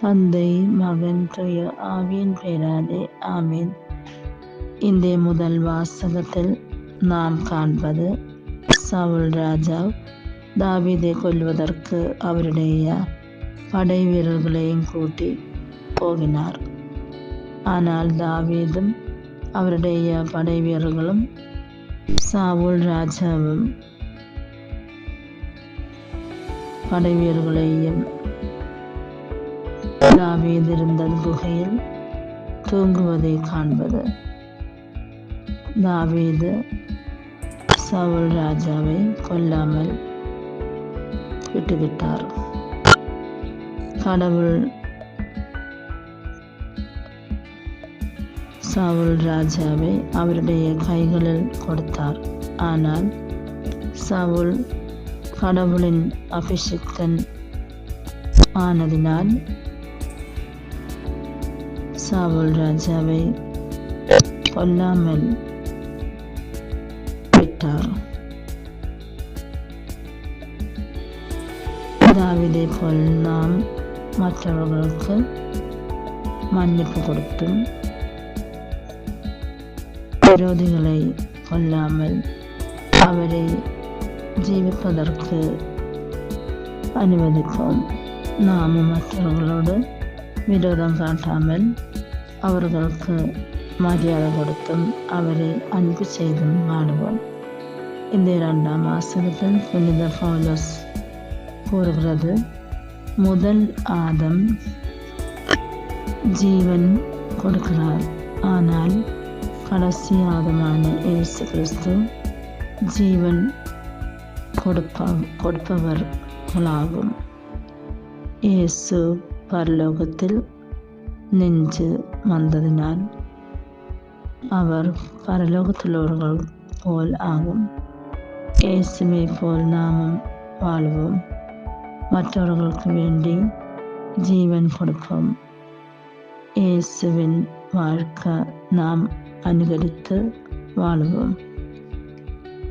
தந்தை மகன் தூய ஆவியின் பெயராலே ஆமீன். இந்த முதல் வாசகத்தில் நாம் காண்பது சவுல் ராஜா. தாவிதை கொல்வதற்கு அவருடைய படை வீரர்களையும் கூட்டி போகினார். ஆனால் தாவீதும் அவருடைய படை வீரர்களும் சாவுல் ராஜாவும் படை வீரர்களையும் தாவீது இருந்த குகையில் தூங்குவதை காண்பது. தாவீது சவுல் ராஜாவை கொல்லாமல் விட்டுவிட்டார். கடவுள் சவுல் ராஜாவை அவருடைய கைகளில் கொடுத்தார். ஆனால் சவுல் கடவுளின் அபிஷிக்தன் ஆனதினால் சாவுல் ராஜாவை கொல்லாமல் விட்டார் தாவிதை போல் நாம் மற்றவர்களுக்கு மன்னிப்பு கொடுத்தும் விரோதிகளை கொல்லாமல் அவரை ஜீவிப்பதற்கு அனுமதிப்போம் நாமும் மற்றவர்களோடு விரோதம் காட்டாமல் அவர்களுக்கு மரியாதை கொடுத்தும் அவரை அன்பு செய்தும் வாழுவோம் இந்த இரண்டாம் வாசகத்தில் புனித ஃபாலோஸ் கூறுகிறது முதல் ஆதம் ஜீவன் கொடுக்கிறார். ஆனால் கடைசி ஆதமான இயேசு கிறிஸ்து ஜீவன் கொடுப்ப கொடுப்பவர்களாகும். இயேசு பரலோகத்தில் நெஞ்சு வந்ததினால் அவர் பரலோகத்திலவர்கள் போல் ஆகும் இயேசுவை போல் நாமும் வாழ்வோம் மற்றவர்களுக்கு வேண்டி ஜீவன் கொடுப்போம் இயேசுவின் வாழ்க்கை நாம் அனுகரித்து வாழ்வோம்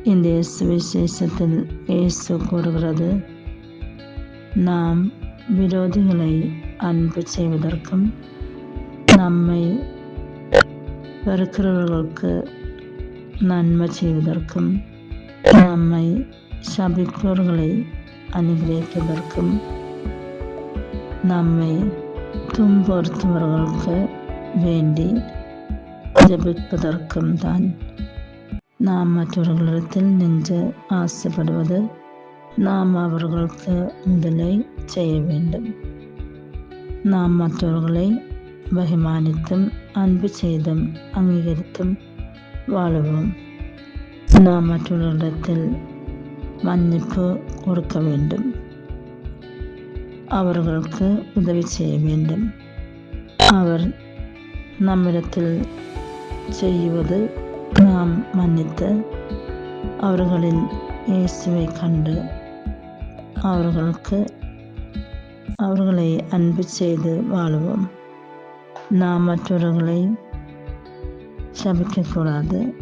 இந்த சுவிசேஷத்தில் இயேசு கூறுகிறது நாம் விரோதிகளை அன்பு செய்வதற்கும் நம்மை வெறுக்கிறவர்களுக்கு நன்மை செய்வதற்கும் நம்மை சபிப்பவர்களை அனுகிரகிப்பதற்கும் நம்மை துன்புறுத்துபவர்களுக்கு வேண்டி ஜபிப்பதற்கும் தான் நாம் மற்றவர்களிடத்தில் நின்று ஆசைப்படுவது நாம் அவர்களுக்கு முதலை செய்ய வேண்டும் நாம் மற்றவர்களை பகிமானித்தும் அன்பு செய்தும் அங்கீகரித்தும் வாழுவோம். நாம் மற்றவர்களிடத்தில் மன்னிப்பு கொடுக்க வேண்டும். அவர்களுக்கு உதவி செய்ய வேண்டும். அவர் நம்மிடத்தில் செய்வது நாம் மன்னித்து அவர்களின் இயேசுவை கண்டு அவர்களுக்கு அவர்களை அன்பு செய்து வாழுவோம். നാം മറ്റുള്ളവരെയും ശപിക്കക്കൂടാതെ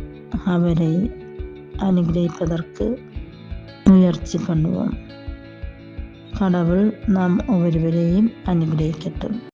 അവരെ അനുഗ്രഹിപ്പതർക്ക് ഉയർച്ച കൊണ്ടുപോകും. കടവുൾ നാം ഒരുവരെയും അനുഗ്രഹിക്കട്ടും.